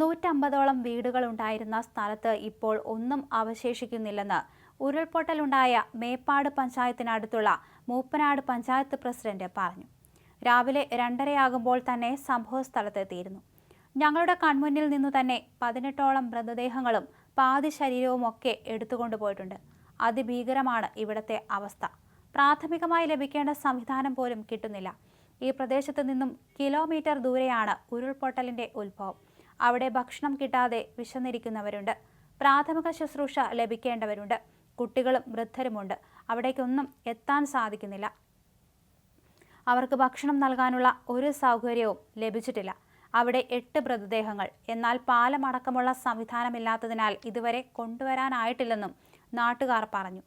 നൂറ്റമ്പതോളം വീടുകളുണ്ടായിരുന്ന സ്ഥലത്ത് ഇപ്പോൾ ഒന്നും അവശേഷിക്കുന്നില്ലെന്ന് ഉരുൾപൊട്ടലുണ്ടായ മേപ്പാട് പഞ്ചായത്തിനടുത്തുള്ള മൂപ്പനാട് പഞ്ചായത്ത് പ്രസിഡന്റ് പറഞ്ഞു. രാവിലെ രണ്ടരയാകുമ്പോൾ തന്നെ സംഭവസ്ഥലത്തെത്തിയിരുന്നു ഞങ്ങളുടെ കൺമുന്നിൽ നിന്നു തന്നെ പതിനെട്ടോളം മൃതദേഹങ്ങളും പാതി ശരീരവും ശരീരവുമൊക്കെ എടുത്തുകൊണ്ടുപോയിട്ടുണ്ട് അതിഭീകരമാണ് ഇവിടത്തെ അവസ്ഥ. പ്രാഥമികമായി ലഭിക്കേണ്ട സംവിധാനം പോലും കിട്ടുന്നില്ല. ഈ പ്രദേശത്ത് നിന്നും കിലോമീറ്റർ ദൂരെയാണ് ഉരുൾപൊട്ടലിന്റെ ഉത്ഭവം. അവിടെ ഭക്ഷണം കിട്ടാതെ വിശന്നിരിക്കുന്നവരുണ്ട്. പ്രാഥമിക ശുശ്രൂഷ ലഭിക്കേണ്ടവരുണ്ട്. കുട്ടികളും വൃദ്ധരുമുണ്ട്. അവിടേക്കൊന്നും എത്താൻ സാധിക്കുന്നില്ല. അവർക്ക് ഭക്ഷണം നൽകാനുള്ള ഒരു സൗകര്യവും ലഭിച്ചിട്ടില്ല. അവിടെ എട്ട് മൃതദേഹങ്ങൾ. എന്നാൽ പാലമടക്കമുള്ള സംവിധാനമില്ലാത്തതിനാൽ ഇതുവരെ കൊണ്ടുവരാനായിട്ടില്ലെന്നും നാട്ടുകാർ പറഞ്ഞു.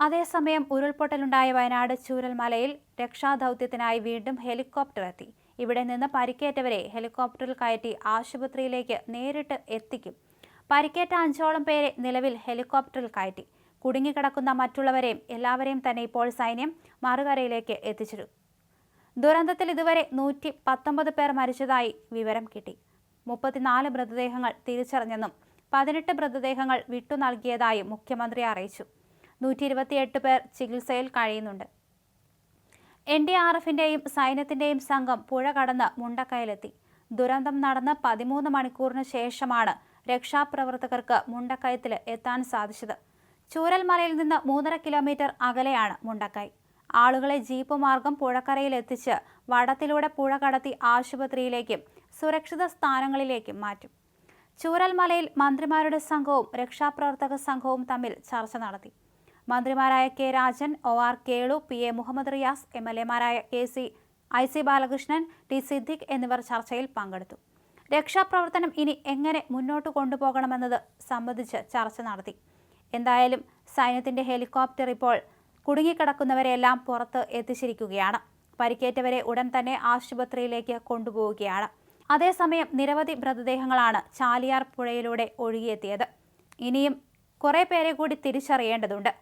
അതേസമയം ഉരുൾപൊട്ടലുണ്ടായ വയനാട് ചൂരൽമലയിൽ രക്ഷാദൗത്യത്തിനായി വീണ്ടും ഹെലികോപ്റ്റർ എത്തി. ഇവിടെ നിന്ന് പരിക്കേറ്റവരെ ഹെലികോപ്റ്ററിൽ കയറ്റി ആശുപത്രിയിലേക്ക് നേരിട്ട് എത്തിക്കും. പരിക്കേറ്റ അഞ്ചോളം പേരെ നിലവിൽ ഹെലികോപ്റ്ററിൽ കയറ്റി. കുടുങ്ങിക്കിടക്കുന്ന മറ്റുള്ളവരെയും എല്ലാവരെയും തന്നെ ഇപ്പോൾ സൈന്യം മറുകരയിലേക്ക് എത്തിച്ചിരുന്നു ദുരന്തത്തിൽ ഇതുവരെ നൂറ്റി പത്തൊമ്പത് പേർ മരിച്ചതായി വിവരം കിട്ടി. മുപ്പത്തിനാല് മൃതദേഹങ്ങൾ തിരിച്ചറിഞ്ഞെന്നും പതിനെട്ട് മൃതദേഹങ്ങൾ വിട്ടു നൽകിയതായും മുഖ്യമന്ത്രി അറിയിച്ചു. നൂറ്റി ഇരുപത്തിയെട്ട് പേർ ചികിത്സയിൽ കഴിയുന്നുണ്ട്. എൻ ഡി ആർ എഫിന്റെയും സൈന്യത്തിന്റെയും സംഘം പുഴ കടന്ന് മുണ്ടക്കയിലെത്തി. ദുരന്തം നടന്ന് പതിമൂന്ന് മണിക്കൂറിന് ശേഷമാണ് രക്ഷാപ്രവർത്തകർക്ക് മുണ്ടക്കയത്തിൽ എത്താൻ സാധിച്ചത്. ചൂരൽമലയിൽ നിന്ന് മൂന്നര കിലോമീറ്റർ അകലെയാണ് മുണ്ടക്കൈ. ആളുകളെ ജീപ്പ് മാർഗം പുഴക്കരയിൽ എത്തിച്ച് വടത്തിലൂടെ പുഴ കടത്തി ആശുപത്രിയിലേക്കും സുരക്ഷിത സ്ഥാനങ്ങളിലേക്കും മാറ്റും. ചൂരൽമലയിൽ മന്ത്രിമാരുടെ സംഘവും രക്ഷാപ്രവർത്തക സംഘവും തമ്മിൽ ചർച്ച നടത്തി. മന്ത്രിമാരായ K Rajan O R Kelu P A Muhammad Riyas M L എമാരായ K C I C Balakrishnan T Siddique എന്നിവർ ചർച്ചയിൽ പങ്കെടുത്തു. രക്ഷാപ്രവർത്തനം ഇനി എങ്ങനെ മുന്നോട്ട് കൊണ്ടുപോകണമെന്നത് സംബന്ധിച്ച് ചർച്ച നടത്തി. എന്തായാലും സൈന്യത്തിന്റെ ഹെലികോപ്റ്റർ ഇപ്പോൾ കുടുങ്ങിക്കിടക്കുന്നവരെല്ലാം പുറത്ത് എത്തിച്ചിരിക്കുകയാണ്. പരിക്കേറ്റവരെ ഉടൻ തന്നെ ആശുപത്രിയിലേക്ക് കൊണ്ടുപോവുകയാണ്. അതേസമയം നിരവധി മൃതദേഹങ്ങളാണ് ചാലിയാർ പുഴയിലൂടെ ഒഴുകിയെത്തിയത്. ഇനിയും കുറേ പേരെ കൂടി തിരിച്ചറിയേണ്ടതുണ്ട്.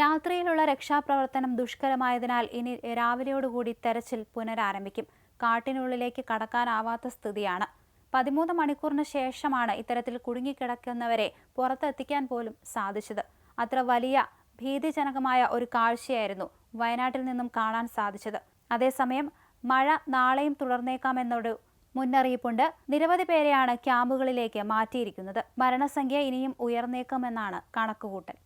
രാത്രിയിലുള്ള രക്ഷാപ്രവർത്തനം ദുഷ്കരമായതിനാൽ ഇനി രാവിലെയോടുകൂടി തെരച്ചിൽ പുനരാരംഭിക്കും. കാട്ടിനുള്ളിലേക്ക് കടക്കാനാവാത്ത സ്ഥിതിയാണ്. പതിമൂന്ന് മണിക്കൂറിന് ശേഷമാണ് ഇത്തരത്തിൽ കുടുങ്ങിക്കിടക്കുന്നവരെ പുറത്തെത്തിക്കാൻ പോലും സാധിച്ചത്. അത്ര വലിയ ഭീതിജനകമായ ഒരു കാഴ്ചയായിരുന്നു വയനാട്ടിൽ നിന്നും കാണാൻ സാധിച്ചത്. അതേസമയം മഴ നാളെയും തുടർന്നേക്കാമെന്നൊരു മുന്നറിയിപ്പുണ്ട്. നിരവധി പേരെയാണ് ക്യാമ്പുകളിലേക്ക് മാറ്റിയിരിക്കുന്നത്. മരണസംഖ്യ ഇനിയും ഉയർന്നേക്കുമെന്നാണ് കണക്കുകൂട്ടൽ.